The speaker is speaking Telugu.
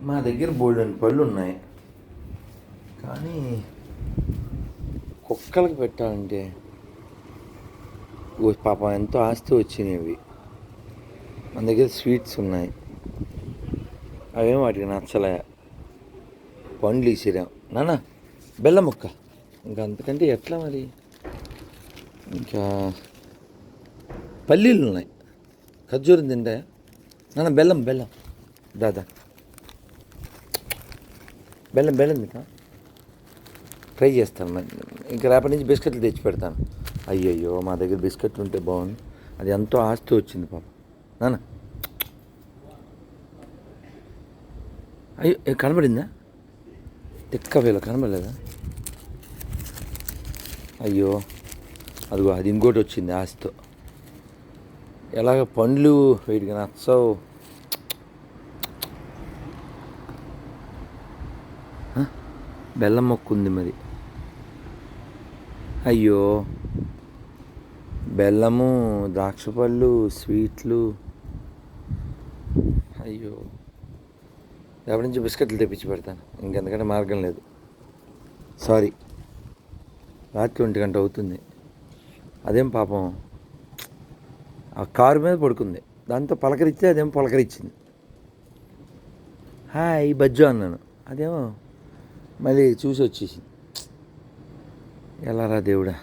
మా దగ్గర బోల్డెన్ పళ్ళు ఉన్నాయి. కానీ కుక్కలకు పెట్టాలంటే పాపం ఎంతో ఆస్తి వచ్చినవి మన దగ్గర స్వీట్స్ ఉన్నాయి. అవేం వాటికి నచ్చలే. పండ్లు ఇసిరాం. నాన్న బెల్లం ముక్క. ఇంకా అంతకంటే ఎట్లా మరి? ఇంకా పల్లీలు ఉన్నాయి. ఖర్జూరం తింటాయా? నాన్న బెల్లం బెల్లం. దాదా బెల్లం బెల్లం తింటా ట్రై చేస్తాను ఇంకా రేపటి నుంచి బిస్కెట్లు తెచ్చి పెడతాను. అయ్యయ్యో మా దగ్గర బిస్కెట్లు ఉంటే బాగుంది అది ఎంతో ఆస్తి వచ్చింది పాప. నాన్న. అయ్యో కనబడిందా? తిక్క వేళ కనబడలేదా? అయ్యో అదిగో అది ఇంకోటి వచ్చింది ఆస్తితో. ఎలాగ పండ్లు వీటికి నచ్చవు? బెల్లం మొక్క ఉంది మరి. అయ్యో. బెల్లము ద్రాక్ష పళ్ళు స్వీట్లు. అయ్యో. రేపటి నుంచి బిస్కెట్లు తెప్పించి పెడతాను. ఇంకెందుకంటే మార్గం లేదు. సారీ. రాత్రి ఒంటి గంట అవుతుంది. అదేం పాపం. ఆ కారు మీద పడుకుంది. దాంతో పలకరిస్తే అదేం పలకరించింది హాయ్ బజ్జో అన్నాను. అదేమో. మళ్ళీ చూసి వచ్చేసింది. ఎలా రా దేవుడా?